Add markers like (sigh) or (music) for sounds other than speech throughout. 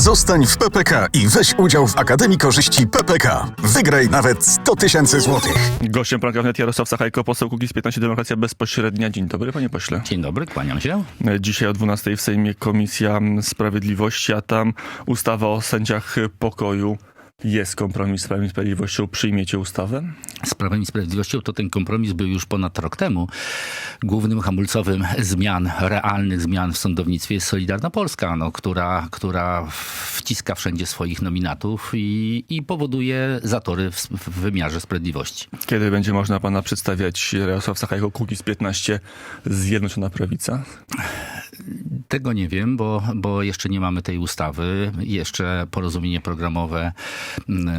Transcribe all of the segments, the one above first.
Zostań w PPK i weź udział w Akademii Korzyści PPK. Wygraj nawet 100 tysięcy złotych. Gościem poranka wnet Jarosław Sachajko, poseł Kukiz 15 Demokracja Bezpośrednia. Dzień dobry, panie pośle. Dzień dobry, kłaniam się. Dzisiaj o 12 w Sejmie Komisja Sprawiedliwości, a tam ustawa o sędziach pokoju. Jest kompromis z Prawem i Sprawiedliwością. Przyjmiecie ustawę? Z Prawem i Sprawiedliwością to ten kompromis był już ponad rok temu. Głównym hamulcowym zmian, realnych zmian w sądownictwie jest Solidarna Polska, no, która, która wciska wszędzie swoich nominatów i, i powoduje zatory w, w wymiarze sprawiedliwości. Kiedy będzie można pana przedstawiać Jarosław Sachajko, Kukiz 15, Zjednoczona Prawica? Tego nie wiem, bo, bo jeszcze nie mamy tej ustawy. Jeszcze porozumienie programowe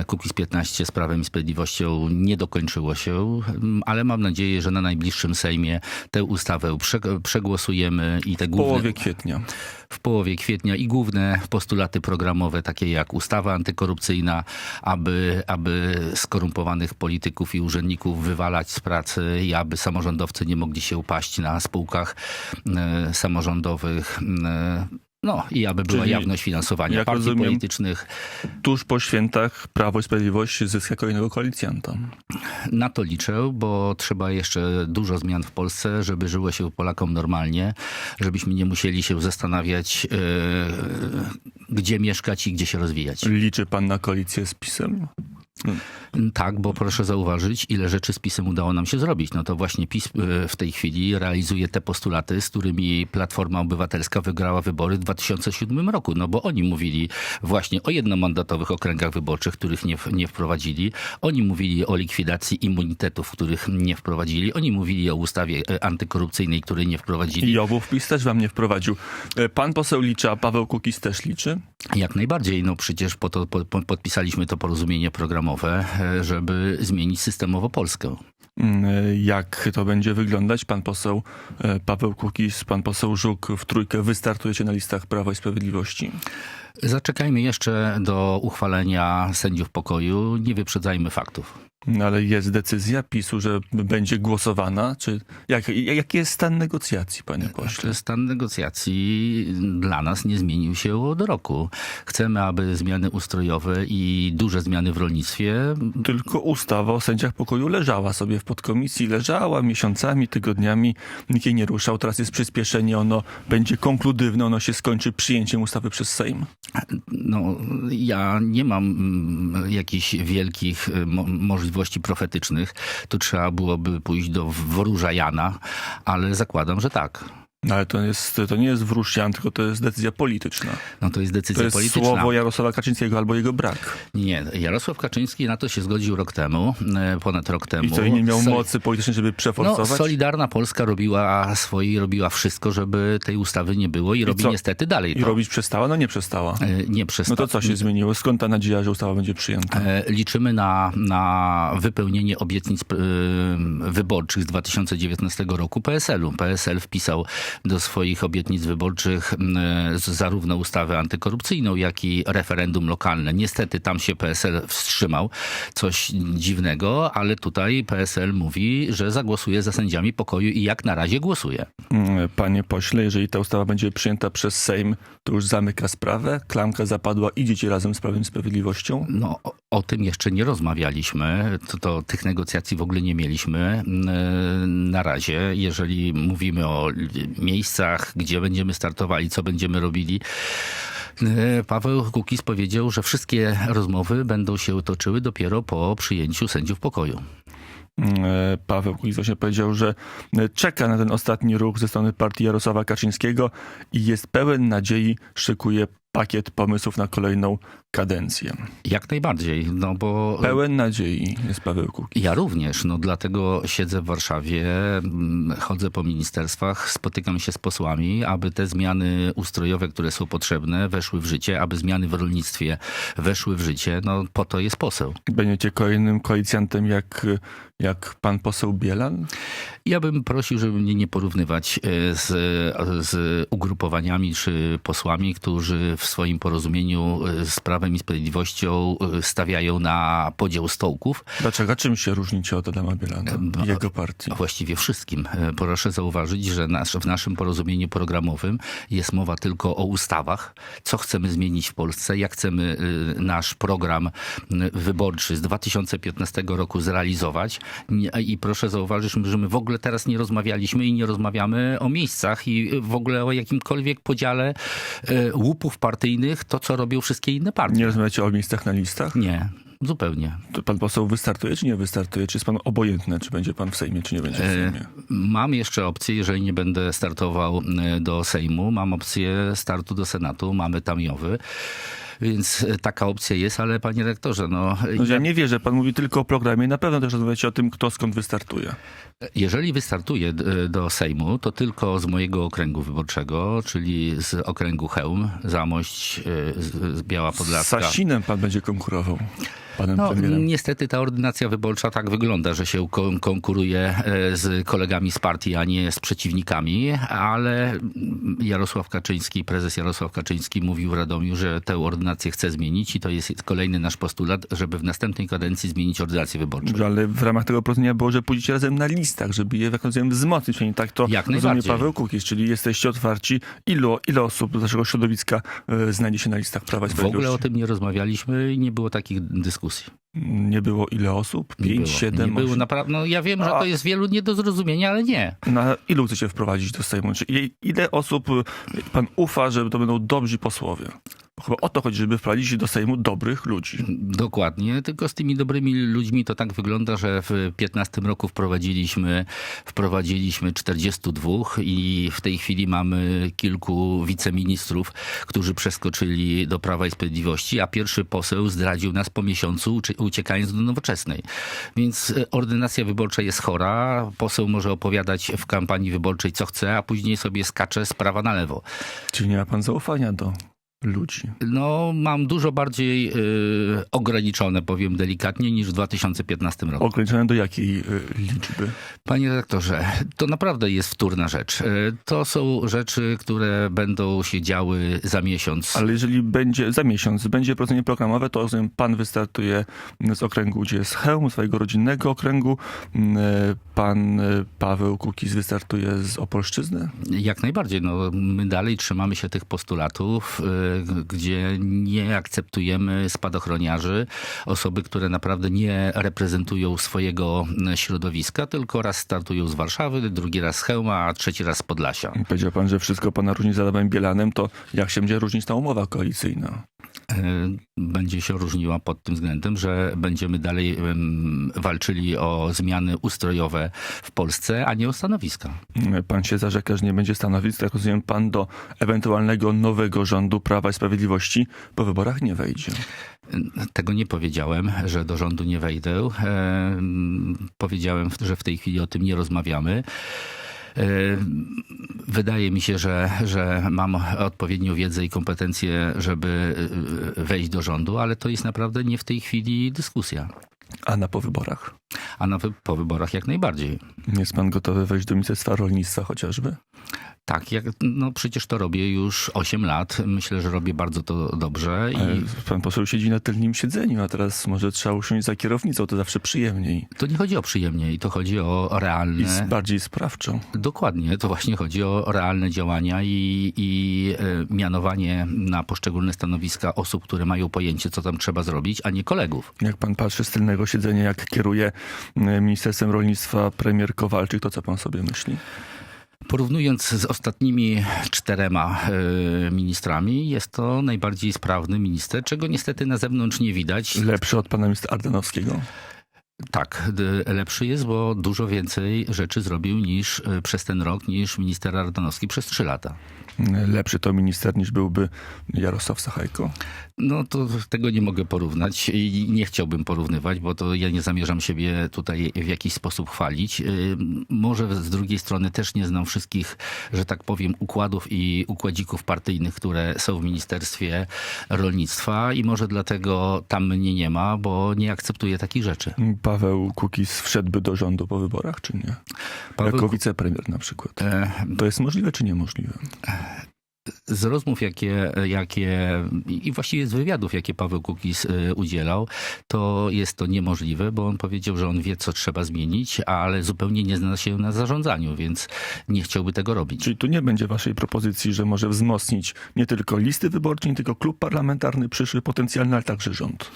Kukiz 15 z Prawem i Sprawiedliwością nie dokończyło się, mm, ale mam nadzieję, że na najbliższym Sejmie tę ustawę prze- przegłosujemy i te W główne... połowie kwietnia. w połowie kwietnia i główne postulaty programowe, takie jak ustawa antykorupcyjna, aby, aby skorumpowanych polityków i urzędników wywalać z pracy i aby samorządowcy nie mogli się upaść na spółkach e, samorządowych. No i aby była Czyli, jawność finansowania jak partii rozumiem, politycznych. Tuż po świętach Prawo i Sprawiedliwość zyska kolejnego koalicjanta. Na to liczę, bo trzeba jeszcze dużo zmian w Polsce, żeby żyło się Polakom normalnie, żebyśmy nie musieli się zastanawiać, e, gdzie mieszkać i gdzie się rozwijać. Liczy pan na koalicję z PiSem? Tak, bo proszę zauważyć, ile rzeczy z PiSem udało nam się zrobić. No to właśnie PiS e, w tej chwili realizuje te postulaty, z którymi Platforma Obywatelska wygrała wybory w 2007 roku. No bo oni mówili właśnie o jednomandatowych okręgach wyborczych, których nie, nie wprowadzili. Oni mówili o likwidacji immunitetów, których nie wprowadzili. Oni mówili o ustawie e, antykorupcyjnej, której nie wprowadzili. I obu wpis też wam nie wprowadził. E, Pan poseł liczy, a Paweł Kukiz też liczy? Jak najbardziej. No przecież po to po, po, podpisaliśmy to porozumienie programowe, żeby zmienić systemowo Polskę. Mm, Jak to będzie wyglądać? Pan poseł e, Paweł Kukiz, pan poseł Żuk w trójkę wystartujecie na listach Prawa i Sprawiedliwości. Zaczekajmy jeszcze do uchwalenia sędziów pokoju, nie wyprzedzajmy faktów. No, Ale jest decyzja PiSu, że będzie głosowana? Czy jak, jaki jest stan negocjacji, panie pośle? Znaczy, Stan negocjacji dla nas nie zmienił się od roku. Chcemy, aby zmiany ustrojowe i duże zmiany w rolnictwie Tylko ustawa o sędziach pokoju leżała sobie w podkomisji, leżała miesiącami, tygodniami, nikt jej nie ruszał. Teraz jest przyspieszenie, ono będzie konkludywne, ono się skończy przyjęciem ustawy przez Sejm. No, ja nie mam mm, jakichś wielkich y, mo- możliwości profetycznych. Tu trzeba byłoby pójść do wróża Jana, ale zakładam, że tak. No, Ale to, jest, to nie jest wróżcian, tylko to jest decyzja polityczna. No to jest decyzja To jest polityczna. słowo Jarosława Kaczyńskiego albo jego brak. Nie, Jarosław Kaczyński na to się zgodził rok temu, e, ponad rok temu. I co, i nie miał Sol- mocy politycznej, żeby No, przeforsować? Solidarna Polska robiła swoje, robiła wszystko, żeby tej ustawy nie było i, robi co? niestety dalej I to. robić przestała? No nie przestała. E, Nie przez No to co się zmieniło? Skąd ta nadzieja, że ustawa będzie przyjęta? E, Liczymy na, na wypełnienie obietnic wyborczych z 2019 roku PSL-u. PSL wpisał do swoich obietnic wyborczych zarówno ustawę antykorupcyjną, jak i referendum lokalne. Niestety tam się PSL wstrzymał. Coś dziwnego, ale tutaj PSL mówi, że zagłosuje za sędziami pokoju i jak na razie głosuje. Mm, Panie pośle, jeżeli ta ustawa będzie przyjęta przez Sejm, to już zamyka sprawę? Klamka zapadła, idziecie razem z Prawem i Sprawiedliwością? No, o, o tym jeszcze nie rozmawialiśmy. To, to tych negocjacji w ogóle nie mieliśmy na razie. Jeżeli mówimy o miejscach, gdzie będziemy startowali, co będziemy robili. e, Paweł Kukiz powiedział, że wszystkie rozmowy będą się toczyły dopiero po przyjęciu sędziów pokoju. Mm, e, Paweł Kukiz właśnie powiedział, że e, czeka na ten ostatni ruch ze strony partii Jarosława Kaczyńskiego i jest pełen nadziei, szykuje pakiet pomysłów na kolejną kadencję. Jak najbardziej, no bo... Pełen nadziei jest Paweł Kukiz. Ja również, no dlatego siedzę w Warszawie, mm, chodzę po ministerstwach, spotykam się z posłami, aby te zmiany ustrojowe, które są potrzebne, weszły w życie, aby zmiany w rolnictwie weszły w życie. No po to jest poseł. Będziecie kolejnym koalicjantem jak, jak pan poseł Bielan? Ja bym prosił, żeby mnie nie porównywać e, z, z ugrupowaniami czy posłami, którzy w swoim porozumieniu e, z Prawem i Sprawiedliwością e, stawiają na podział stołków. Dlaczego? Czym się różnicie od Adama Bielana i jego partii? Właściwie wszystkim. E, Proszę zauważyć, że nasz, w naszym porozumieniu programowym jest mowa tylko o ustawach, co chcemy zmienić w Polsce, jak chcemy y, nasz program y, wyborczy z 2015 roku zrealizować. I proszę zauważyć, że my w ogóle teraz nie rozmawialiśmy i nie rozmawiamy o miejscach i w ogóle o jakimkolwiek podziale y, łupów partyjnych, to co robią wszystkie inne partie. Nie rozmawiacie o miejscach na listach? Nie, zupełnie. To pan poseł wystartuje, czy nie wystartuje? Czy jest pan obojętny, czy będzie pan w Sejmie, czy nie będzie w E, Sejmie? Mam jeszcze opcję, jeżeli nie będę startował e, do Sejmu, mam opcję startu do Senatu, mamy tam Jowy. Więc e, taka opcja jest, ale panie rektorze, no, No, ja, nie wierzę, pan mówi tylko o programie. Na pewno też rozmawiacie o tym, kto skąd wystartuje. jeżeli wystartuję d- do Sejmu, to tylko z mojego okręgu wyborczego, czyli z okręgu Chełm, Zamość, e, z, z Biała Z Podlaska. Sasinem pan będzie konkurował, panem No, premierem. niestety ta ordynacja wyborcza tak wygląda, że się kon- konkuruje e, z kolegami z partii, a nie z przeciwnikami, ale Jarosław Kaczyński, prezes Jarosław Kaczyński mówił w Radomiu, że tę ordynację chce zmienić i to jest kolejny nasz postulat, żeby w następnej kadencji zmienić ordynację wyborczą. Ale w ramach tego porozumienia było, że pójdziecie razem na listach, żeby je jak rozumiem wzmocnić. Tak to Jak rozumie. Paweł Kukiz, czyli jesteście otwarci. Ilu, ile osób z naszego środowiska e, znajdzie się na listach Prawa i W ogóle o tym nie rozmawialiśmy i nie było takich dyskusji. Nie było ile osób? Nie Pięć, było. siedem, Nie było naprawdę. No ja wiem, że to jest wielu nie do zrozumienia, ale nie. Na ilu chcecie wprowadzić do Sejmu? Czy ile- ile osób y, pan ufa, że to będą dobrzy posłowie? Chyba o to chodzi, żeby wprowadzić do Sejmu dobrych ludzi. Dokładnie, tylko z tymi dobrymi ludźmi to tak wygląda, że w 15 roku wprowadziliśmy, wprowadziliśmy 42 i w tej chwili mamy kilku wiceministrów, którzy przeskoczyli do Prawa i Sprawiedliwości, a pierwszy poseł zdradził nas po miesiącu ucie- uciekając do Nowoczesnej. Więc e, ordynacja wyborcza jest chora, poseł może opowiadać w kampanii wyborczej co chce, a później sobie skacze z prawa na lewo. Czyli nie ma pan zaufania do ludzi. No, mam dużo bardziej y, ograniczone, powiem delikatnie, niż w 2015 roku. Ograniczone do jakiej y, liczby? Panie redaktorze, to naprawdę jest wtórna rzecz. Y, To są rzeczy, które będą się działy za miesiąc. Ale jeżeli będzie za miesiąc, będzie porozumienie programowe, to rozumiem, pan wystartuje z okręgu, gdzie jest Chełm, swojego rodzinnego okręgu. Mm, Pan Paweł Kukiz wystartuje z Opolszczyzny. Jak najbardziej. No, my dalej trzymamy się tych postulatów, gdzie nie akceptujemy spadochroniarzy, osoby, które naprawdę nie reprezentują swojego środowiska, tylko raz startują z Warszawy, drugi raz z Chełma, a trzeci raz z Podlasia. Powiedział pan, że wszystko pana różni z Adamem Bielanem, to jak się będzie różnić ta umowa koalicyjna? E, będzie się różniła pod tym względem, że będziemy dalej walczyli o zmiany ustrojowe w Polsce, a nie o stanowiska. Pan się zarzeka, że nie będzie stanowisk, jak rozumiem, pan do ewentualnego nowego rządu Prawa i Sprawiedliwości po wyborach nie wejdzie. Tego nie powiedziałem, że do rządu nie wejdę. Powiedziałem, że w tej chwili o tym nie rozmawiamy. E, Wydaje mi się, że, że mam odpowiednią wiedzę i kompetencje, żeby e, wejść do rządu, ale to jest naprawdę nie w tej chwili dyskusja. A na po wyborach? A na, po wyborach jak najbardziej. Jest pan gotowy wejść do Ministerstwa Rolnictwa chociażby? Tak, jak, no przecież to robię już 8 lat. Myślę, że robię bardzo to dobrze. I pan poseł siedzi na tylnym siedzeniu, a teraz może trzeba usiąść za kierownicą, to zawsze przyjemniej to nie chodzi o przyjemnie, i to chodzi o i realne. s- bardziej sprawczą. Dokładnie, to właśnie chodzi o realne działania i, i e, mianowanie na poszczególne stanowiska osób, które mają pojęcie, co tam trzeba zrobić, a nie kolegów. Jak pan patrzy z tylnego siedzenia, jak kieruje Ministerstwem Rolnictwa premier Kowalczyk, to co pan sobie myśli? Porównując z ostatnimi czterema e, ministrami, jest to najbardziej sprawny minister, czego niestety na zewnątrz nie widać. Lepszy od pana ministra Ardanowskiego? Tak, lepszy jest, bo dużo więcej rzeczy zrobił niż e, przez ten rok, niż minister Ardanowski przez trzy lata. Lepszy to minister niż byłby Jarosław Sachajko? No to tego nie mogę porównać i nie chciałbym porównywać, bo to ja nie zamierzam siebie tutaj w jakiś sposób chwalić. Y, Może z drugiej strony też nie znam wszystkich, że tak powiem, układów i układzików partyjnych, które są w Ministerstwie Rolnictwa i może dlatego tam mnie nie ma, bo nie akceptuję takich rzeczy. Paweł Kukiz wszedłby do rządu po wyborach, czy nie? Paweł jako wicepremier na przykład. E, To jest możliwe, czy niemożliwe? Z rozmów, jakie, jakie i właściwie z wywiadów, jakie Paweł Kukiz y, udzielał, to jest to niemożliwe, bo on powiedział, że on wie, co trzeba zmienić, ale zupełnie nie zna się na zarządzaniu, więc nie chciałby tego robić. Czyli tu nie będzie waszej propozycji, że może wzmocnić nie tylko listy wyborcze, nie tylko klub parlamentarny przyszły potencjalny, ale także rząd.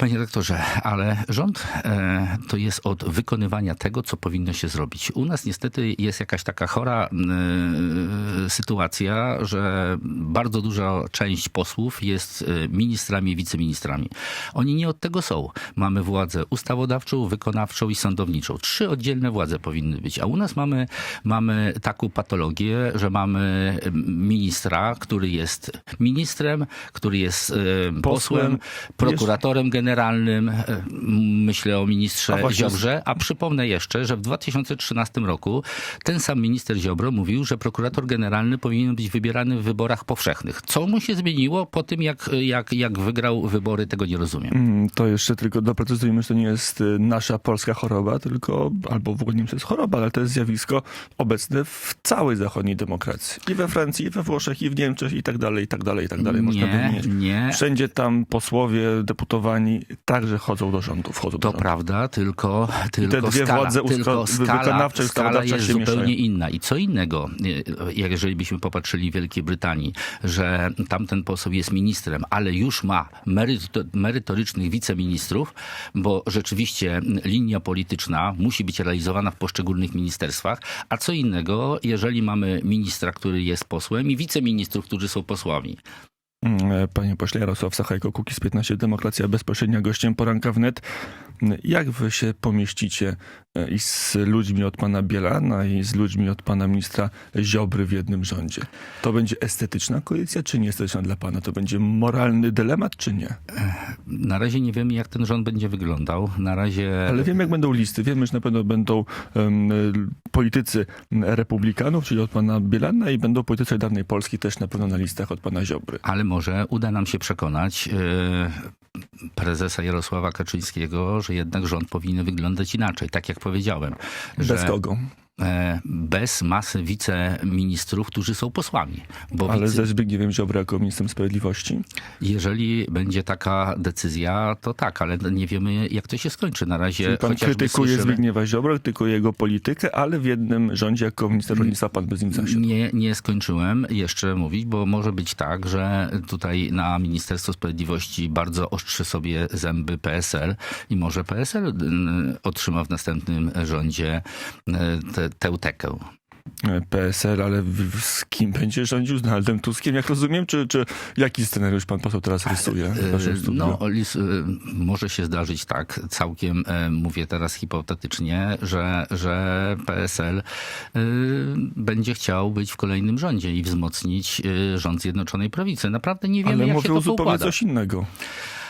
Panie rektorze, ale rząd e, to jest od wykonywania tego, co powinno się zrobić. U nas niestety jest jakaś taka chora e, sytuacja, że bardzo duża część posłów jest e, ministrami, wiceministrami. Oni nie od tego są. Mamy władzę ustawodawczą, wykonawczą i sądowniczą. Trzy oddzielne władze powinny być. A u nas mamy, mamy taką patologię, że mamy ministra, który jest ministrem, który jest e, posłem, prokuratorem generalnym, e, myślę o A ministrze z- Ziobrze, a przypomnę jeszcze, że w 2013 roku ten sam minister Ziobro mówił, że prokurator generalny powinien być wybierany w wyborach powszechnych. Co mu się zmieniło po tym, jak, jak, jak wygrał wybory, tego nie rozumiem. Mm, To jeszcze tylko doprecyzujmy, że to nie jest y, nasza polska choroba, tylko, albo w ogóle nie wiem, to jest choroba, ale to jest zjawisko obecne w całej zachodniej demokracji. I we Francji, i we Włoszech, i w Niemczech, i tak dalej, i tak dalej, i tak dalej. Można Nie, wymieniać. nie. Wszędzie tam posłowie, deputowani także chodzą do rządu, wchodzą do To rządu. prawda, tylko, tylko dwie skala, władze tylko skala, skala jest zupełnie mieszają. inna. I co innego, e, jak jeżeli byśmy popatrzyli w Wielkiej Brytanii, że tamten poseł jest ministrem, ale już ma meryto, merytorycznych wiceministrów, bo rzeczywiście linia polityczna musi być realizowana w poszczególnych ministerstwach, a co innego, jeżeli mamy ministra, który jest posłem i wiceministrów, którzy są posłami. Mm, Panie pośle Jarosław Sachajko, Kukiz 15, Demokracja Bezpośrednia, gościem poranka wnet. Jak wy się pomieścicie i z ludźmi od pana Bielana i z ludźmi od pana ministra Ziobry w jednym rządzie? To będzie estetyczna koalicja, czy nieestetyczna dla pana? To będzie moralny dylemat, czy nie? Na razie nie wiemy, jak ten rząd będzie wyglądał. Na razie... Ale wiemy, jak będą listy. Wiemy, że na pewno będą y, politycy republikanów, czyli od pana Bielana i będą politycy Solidarnej Polski też na pewno na listach od pana Ziobry. Ale może uda nam się przekonać e, prezesa Jarosława Kaczyńskiego, że jednak rząd powinien wyglądać inaczej. Tak jak powiedziałem. Że Bez kogo? E, Bez masy wiceministrów, którzy są posłami. Bo Ale wice, ze Zbigniewem Ziobro jako ministrem sprawiedliwości? jeżeli będzie taka decyzja, to tak, ale nie wiemy, jak to się skończy. Na razie Czyli pan krytykuje słyszymy- Zbigniewa Ziobro, krytykuje jego politykę, ale w jednym rządzie jako minister rolnictwa pan bez nim zasiadł. Nie, nie skończyłem jeszcze mówić, bo może być tak, że tutaj na Ministerstwo Sprawiedliwości bardzo ostrzy sobie zęby PSL i może PSL y, otrzyma w następnym rządzie y, tę tę tekę. PSL, ale z kim będzie rządził? Z Donaldem Tuskiem, jak rozumiem? Czy, czy jaki scenariusz pan poseł teraz rysuje studiu? No, y, może się zdarzyć tak, całkiem y, mówię teraz hipotetycznie, że, że PSL będzie chciał być w kolejnym rządzie i wzmocnić rząd Zjednoczonej Prawicy. Naprawdę nie wiemy, Ale jak się to poukłada. coś innego.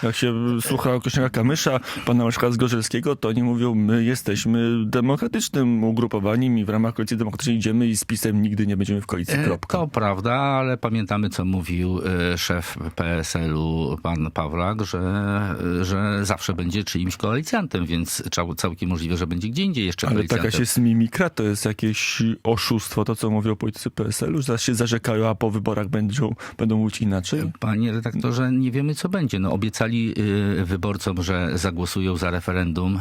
Jak się słucha Kośniaka Kamysza, pana Leszka Zgorzelskiego, to oni mówią, my jesteśmy demokratycznym ugrupowaniem i w ramach koalicji demokratycznej idziemy i z PiSem nigdy nie będziemy w koalicji, E, kropka. To prawda, ale pamiętamy, co mówił e, szef PSL-u, pan Pawlak, że, że zawsze będzie czyimś koalicjantem, więc cał, całkiem możliwe, że będzie gdzie indziej jeszcze Ale taka się jest mimikra, to jest jakieś oszustwo, to co mówią politycy PSL-u, że się zarzekają, a po wyborach będą, będą mówić inaczej. Panie redaktorze, nie wiemy, co będzie. No, obiecali y, wyborcom, że zagłosują za referendum y,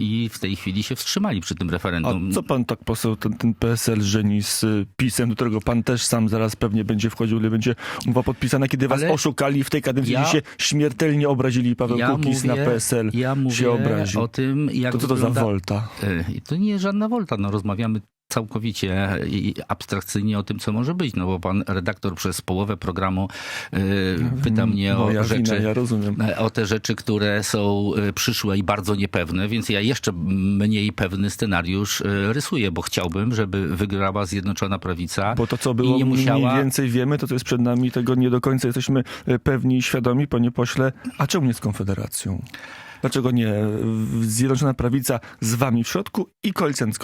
i w tej chwili się wstrzymali przy tym A referendum. co pan tak poseł, ten, ten PSL żeni z y, PiSem, do którego pan też sam zaraz pewnie będzie wchodził, ile będzie umowa podpisana, kiedy was Ale oszukali w tej kadencji, ja- się śmiertelnie obrazili Paweł Ja Kukiz mówię, na PSL ja mówię się obraził. o tym, jak To co to za wolta? Y, To nie jest żadna wolta. No, rozmawiamy całkowicie i abstrakcyjnie o tym, co może być, no bo pan redaktor przez połowę programu y, pyta mnie o rzeczy, wina, ja rozumiem. e, o te rzeczy, które są e, przyszłe i bardzo niepewne, więc ja jeszcze mniej pewny scenariusz e, rysuję, bo chciałbym, żeby wygrała Zjednoczona Prawica Bo to, co i było, nie musiała... mniej więcej wiemy, to co jest przed nami, tego nie do końca jesteśmy e, pewni i świadomi, panie pośle. A czemu nie z Konfederacją? Dlaczego nie Zjednoczona Prawica z wami w środku i koalicjant z,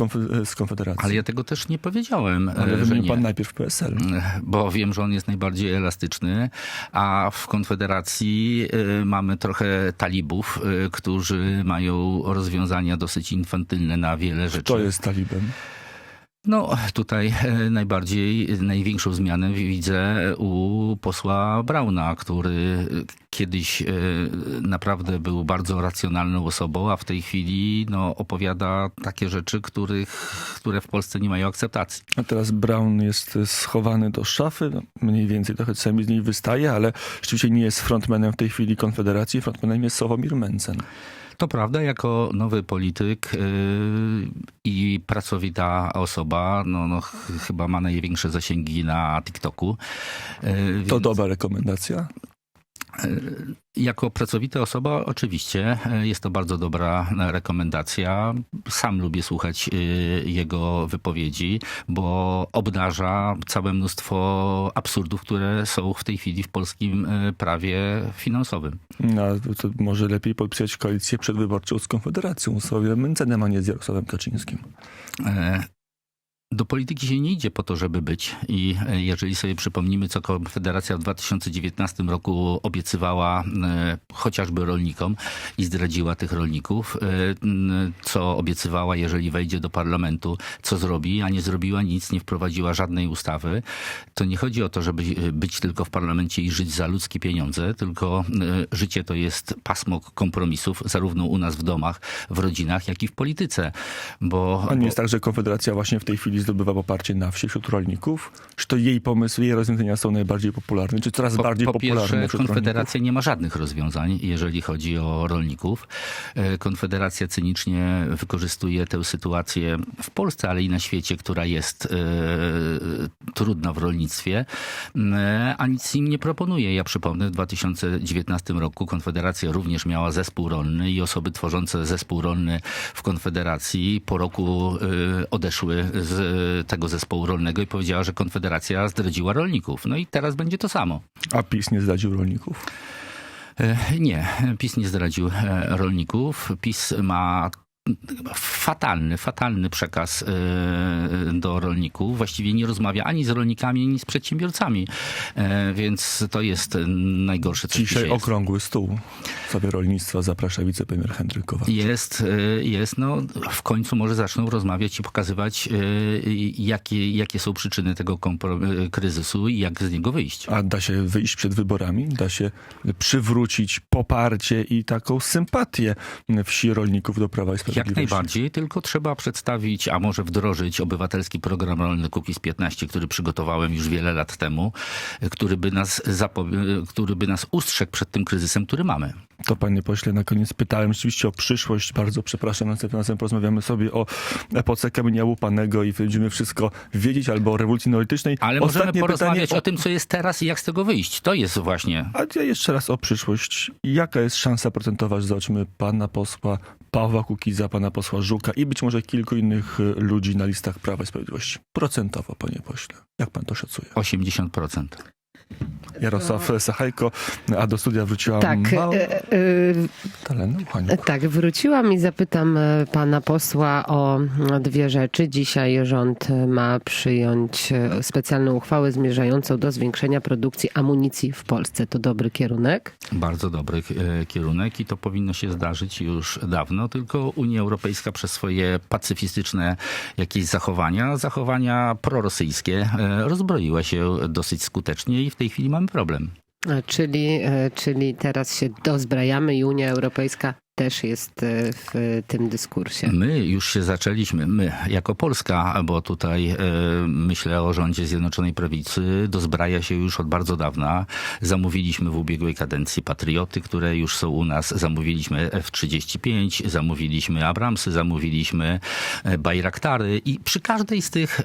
z Konfederacją? Ale ja tego też nie powiedziałem, e, Ale wymienił nie. pan najpierw PSL. bo wiem, że on jest najbardziej elastyczny, a w Konfederacji y, mamy trochę talibów, którzy mają rozwiązania dosyć infantylne na wiele rzeczy. To jest talibem. No, tutaj e, najbardziej, największą zmianę widzę u posła Brauna, który kiedyś e, naprawdę był bardzo racjonalną osobą, a w tej chwili no, opowiada takie rzeczy, których, które w Polsce nie mają akceptacji. A teraz Brown jest schowany do szafy, no, mniej więcej trochę czasami z niej wystaje, ale rzeczywiście nie jest frontmanem w tej chwili Konfederacji, frontmanem jest Sławomir Mencen. To prawda, jako nowy polityk yy, i pracowita osoba, no, no ch- chyba ma największe zasięgi na TikToku. Yy, To więc- dobra rekomendacja. Jako pracowita osoba, oczywiście, e, jest to bardzo dobra e, rekomendacja. Sam lubię słuchać e, jego wypowiedzi, bo obdarza całe mnóstwo absurdów, które są w tej chwili w polskim prawie finansowym. No, to może lepiej podpisać koalicję przedwyborczą z Konfederacją, z Sławomirem Mencenem, a nie z Jarosławem Kaczyńskim. Do polityki się nie idzie po to, żeby być. I e, jeżeli sobie przypomnimy, co Konfederacja w 2019 roku obiecywała e, chociażby rolnikom i zdradziła tych rolników, e, co obiecywała, jeżeli wejdzie do parlamentu, co zrobi, a nie zrobiła nic, nie wprowadziła żadnej ustawy, to nie chodzi o to, żeby być tylko w parlamencie i żyć za ludzkie pieniądze, tylko życie to jest pasmo kompromisów, zarówno u nas w domach, w rodzinach, jak i w polityce. Bo, A nie bo- jest tak, że Konfederacja właśnie w tej chwili zdobywa poparcie na wsi wśród rolników? Czy to jej pomysły, jej rozwiązania są najbardziej popularne, czy coraz Po, bardziej po popularne pierwsze, wśród Konfederacja nie ma żadnych rozwiązań, jeżeli chodzi o rolników. E, Konfederacja cynicznie wykorzystuje tę sytuację w Polsce, ale i na świecie, która jest e, trudna w rolnictwie, e, a nic im nie proponuje. Ja przypomnę, w 2019 roku Konfederacja również miała zespół rolny i osoby tworzące zespół rolny w Konfederacji po roku odeszły z tego zespołu rolnego i powiedziała, że Konfederacja zdradziła rolników. No i teraz będzie to samo. A PiS nie zdradził rolników? E, Nie, PiS nie zdradził e, rolników. PiS ma fatalny, fatalny przekaz e, do rolników. Właściwie nie rozmawia ani z rolnikami, ani z przedsiębiorcami. E, Więc to jest najgorsze, co Dzisiaj jest. okrągły stół w sprawie rolnictwa zaprasza wicepremier Henryk Kowalczyk. Jest, e, jest, no w końcu może zaczną rozmawiać i pokazywać, jakie, jakie są przyczyny tego kryzysu i jak z niego wyjść. A da się wyjść przed wyborami? Da się przywrócić poparcie i taką sympatię wsi rolników do Prawa i Jak Sprawiedliwości? najbardziej, tylko trzeba przedstawić, a może wdrożyć obywatelski program rolny Kukiz 15, który przygotowałem już wiele lat temu, który by nas, zapo- który by nas ustrzegł przed tym kryzysem, który mamy. To panie pośle, na koniec pytałem rzeczywiście o przyszłość. Bardzo przepraszam, następnym razem porozmawiamy sobie o epoce kamienia łupanego i będziemy wszystko wiedzieć albo o rewolucji neolitycznej. Ale możemy Ostatnie porozmawiać pytanie o tym, co jest teraz i jak z tego wyjść. To jest właśnie A ja jeszcze raz o przyszłość. Jaka jest szansa procentowa, że zobaczymy pana posła Pawła Kukiza, pana posła Żuka i być może kilku innych y, ludzi na listach Prawa i Sprawiedliwości? Procentowo, panie pośle. Jak pan to szacuje? 80%. Jarosław Sachajko, a do studia wróciła Tak, Uchaniuk. tak, wróciłam i zapytam e, pana posła o dwie rzeczy. Dzisiaj rząd ma przyjąć specjalną uchwałę zmierzającą do zwiększenia produkcji amunicji w Polsce. To dobry kierunek? Bardzo dobry kierunek i to powinno się zdarzyć już dawno, tylko Unia Europejska przez swoje pacyfistyczne jakieś zachowania, zachowania prorosyjskie, rozbroiła się dosyć skutecznie i w tej chwili mamy problem. Czyli, e, czyli teraz się dozbrajamy i Unia Europejska też jest e, w tym dyskursie? My już się zaczęliśmy, my jako Polska, bo tutaj e, myślę o rządzie Zjednoczonej Prawicy, dozbraja się już od bardzo dawna. Zamówiliśmy w ubiegłej kadencji Patrioty, które już są u nas. Zamówiliśmy F-35, zamówiliśmy Abramsy, zamówiliśmy e, Bajraktary i przy każdej z tych,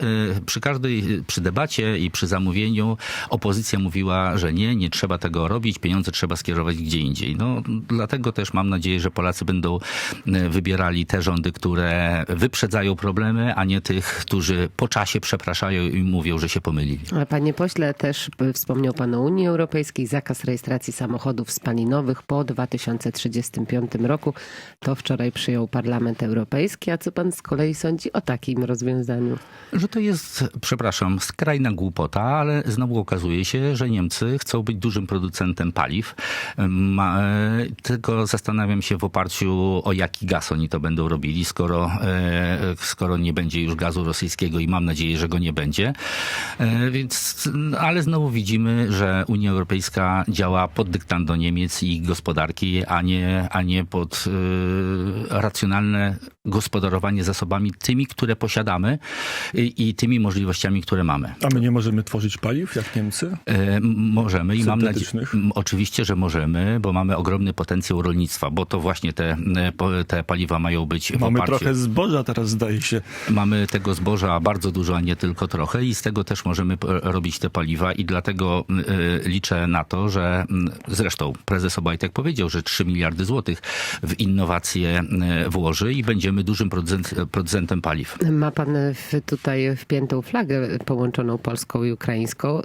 przy każdej, przy debacie i przy zamówieniu opozycja mówiła, że nie, nie trzeba tego robić, pieniądze trzeba skierować gdzie indziej. No, dlatego też mam nadzieję, że Polacy będą e, wybierali te rządy, które wyprzedzają problemy, a nie tych, którzy po czasie przepraszają i mówią, że się pomylili. A Panie pośle, też wspomniał Pan o Unii Europejskiej, zakaz rejestracji samochodów spalinowych po 2035 roku. To wczoraj przyjął Parlament Europejski. A co Pan z kolei sądzi o takim rozwiązaniu? Że to jest, przepraszam, skrajna głupota, ale znowu okazuje się, że Niemcy chcą być dużym producentem paliw. E, tylko zastanawiam się w oparciu o jaki gaz oni to będą robili, skoro, e, skoro nie będzie już gazu rosyjskiego i mam nadzieję, że go nie będzie. E, Więc, ale znowu widzimy, że Unia Europejska działa pod dyktando Niemiec i ich gospodarki, a nie, a nie pod e, racjonalne gospodarowanie zasobami tymi, które posiadamy i, i tymi możliwościami, które mamy. A my nie możemy tworzyć paliw jak Niemcy? E, Możemy i mam nadzieję, oczywiście, że możemy, bo mamy ogromny potencjał rolnictwa, bo to właśnie te, e, po- te paliwa mają być w Mamy oparciu. trochę zboża teraz zdaje się. Mamy tego zboża bardzo dużo, a nie tylko trochę i z tego też możemy robić te paliwa i dlatego y, liczę na to, że y, zresztą prezes Obajtek powiedział, że 3 miliardy złotych w innowacje y, włoży i będziemy dużym producent, producentem paliw. Ma pan w, tutaj wpiętą flagę połączoną polską i ukraińską.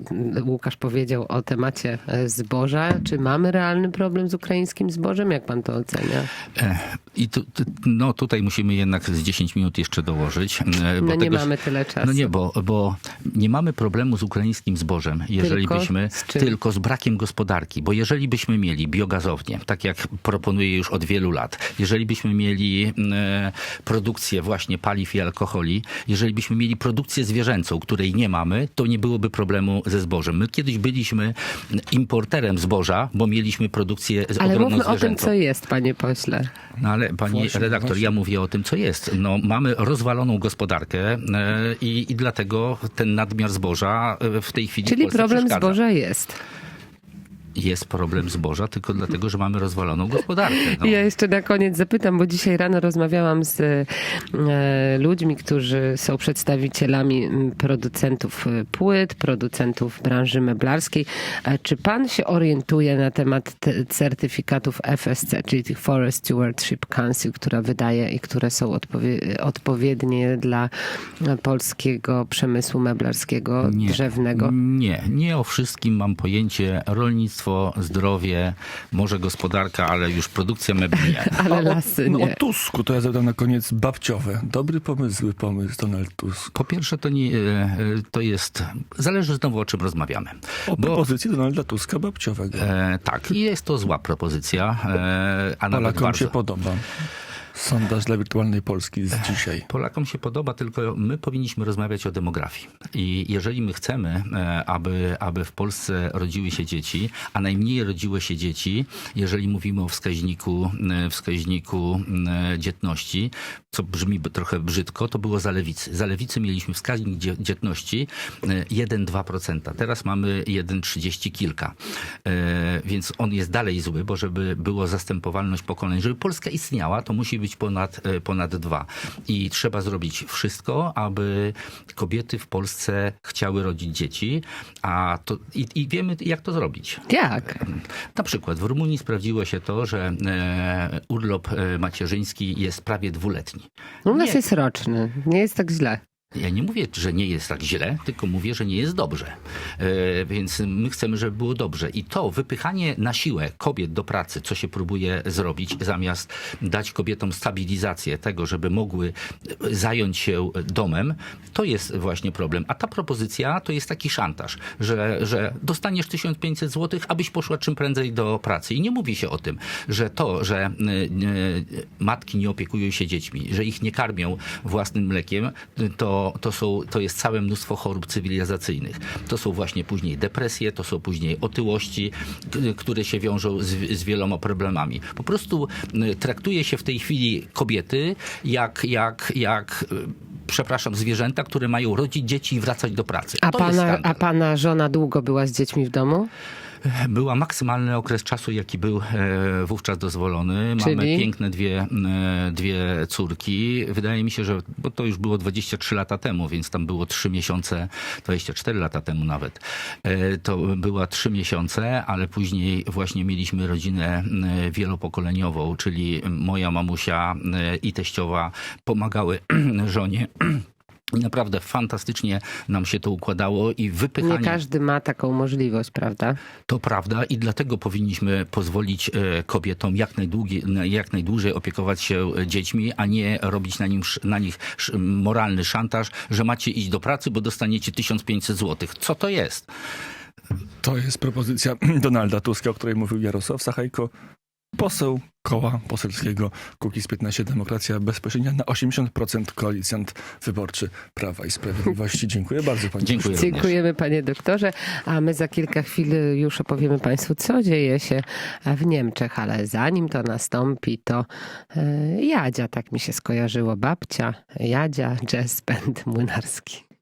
Łukasz powiedział o temacie e, zboża. Czy mamy realny problem z ukraińskim zbożem? Jak pan to ocenia? E, I tu, no tutaj musimy jednak z 10 minut jeszcze dołożyć. e, bo No nie mamy tyle czasu. No nie, bo, bo nie mamy problemu z ukraińskim zbożem, jeżeli Tylko byśmy z tylko z brakiem gospodarki, bo jeżeli byśmy mieli biogazownię, tak jak proponuję już od wielu lat, jeżeli byśmy mieli e, produkcję właśnie paliw i alkoholi, jeżeli byśmy mieli produkcję zwierzęcą, której nie mamy, to nie byłoby problemu ze zbożem. My kiedyś byliśmy importerem zboża, bo mieliśmy produkcję z Ale ogromną mówmy o tym, zwierzęcą. co jest, panie pośle. No ale pani Właśnie, redaktor, właśnie. ja mówię o tym, co jest. No, mamy rozwaloną gospodarkę e, i, i dlatego ten nadmiar zboża e, w tej chwili w Czyli problem przeszkadza. zboża jest. Jest problem zboża tylko dlatego, że mamy rozwaloną gospodarkę. No. Ja jeszcze na koniec zapytam, bo dzisiaj rano rozmawiałam z e, ludźmi, którzy są przedstawicielami producentów e, płyt, producentów branży meblarskiej. Czy pan się orientuje na temat te, certyfikatów FSC, czyli tych Forest Stewardship Council, która wydaje i które są odpowie, odpowiednie dla polskiego przemysłu meblarskiego, drzewnego? Nie, nie o wszystkim mam pojęcie. Rolnictwo, zdrowie, może gospodarka, ale już produkcja mebli nie. (laughs) Ale o- lasy no, nie. o Tusku to ja zadam na koniec babciowe. Dobry pomysł, zły pomysł, Donald Tusk. Po pierwsze, to, nie, e, to jest, zależy znowu o czym rozmawiamy. O propozycji Donalda Tuska babciowego. E, tak, i jest to zła propozycja, e, a nawet Polakom bardzo. się podoba. Sondaż dla wirtualnej Polski z dzisiaj. Polakom się podoba, tylko my powinniśmy rozmawiać o demografii. I jeżeli my chcemy, e, aby, aby w Polsce rodziły się dzieci, a najmniej rodziły się dzieci, jeżeli mówimy o wskaźniku, e, wskaźniku e, dzietności, co brzmi trochę brzydko, to było za lewicy. Za lewicy mieliśmy wskaźnik dzie- dzietności e, 1-2%. Teraz mamy 1,30 kilka. Więc on jest dalej zły, bo żeby było zastępowalność pokoleń, żeby Polska istniała, to musi być ponad, e, ponad dwa. I trzeba zrobić wszystko, aby kobiety w Polsce chciały rodzić dzieci, a to, i, i wiemy, jak to zrobić. Jak? Na przykład w Rumunii sprawdziło się to, że e, urlop e, macierzyński jest prawie dwuletni. U nas Nie. jest roczny. Nie jest tak źle. Ja nie mówię, że nie jest tak źle, tylko mówię, że nie jest dobrze. E, więc my chcemy, żeby było dobrze. I to wypychanie na siłę kobiet do pracy, co się próbuje zrobić, zamiast dać kobietom stabilizację tego, żeby mogły zająć się domem, to jest właśnie problem. A ta propozycja to jest taki szantaż, że, że dostaniesz 1500 zł, abyś poszła czym prędzej do pracy. I nie mówi się o tym, że to, że y, y, matki nie opiekują się dziećmi, że ich nie karmią własnym mlekiem, to to, to, są, to jest całe mnóstwo chorób cywilizacyjnych. To są właśnie później depresje, to są później otyłości, które się wiążą z, z wieloma problemami. Po prostu traktuje się w tej chwili kobiety jak, jak, jak y, przepraszam, zwierzęta, które mają rodzić dzieci i wracać do pracy. A to pana, a pana żona długo była z dziećmi w domu? Była maksymalny okres czasu, jaki był e, wówczas dozwolony. Czyli? Mamy piękne dwie, e, dwie córki. Wydaje mi się, że bo to już było 23 lata temu, więc tam było 3 miesiące, 24 lata temu nawet. E, to była 3 miesiące, ale później właśnie mieliśmy rodzinę wielopokoleniową, czyli moja mamusia i teściowa pomagały (clears throat) żonie. (clears throat) I naprawdę fantastycznie nam się to układało i wypychanie... Nie każdy ma taką możliwość, prawda? To prawda i dlatego powinniśmy pozwolić e, kobietom jak, najdługi, jak najdłużej opiekować się e, dziećmi, a nie robić na, nim, na nich moralny szantaż, że macie iść do pracy, bo dostaniecie 1500 zł. Co to jest? To jest propozycja (clears throat) Donalda Tuska, o której mówił Jarosław Sachajko, poseł koła poselskiego Kukiz 15 Demokracja Bezpośrednia na 80% koalicjant wyborczy Prawa i Sprawiedliwości. Dziękuję bardzo panie Dziękuję. Dziękujemy panie doktorze, a my za kilka chwil już opowiemy państwu, co dzieje się w Niemczech, ale zanim to nastąpi, to e, Jadzia, tak mi się skojarzyło, babcia, Jadzia, jazz band młynarski.